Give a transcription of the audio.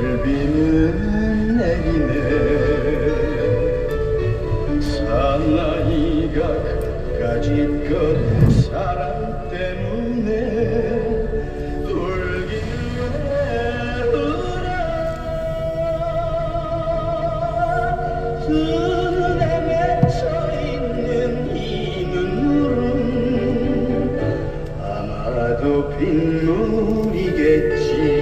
이슬비는 내리네. 사나이가 끝까지 건 사랑 빗물이겠지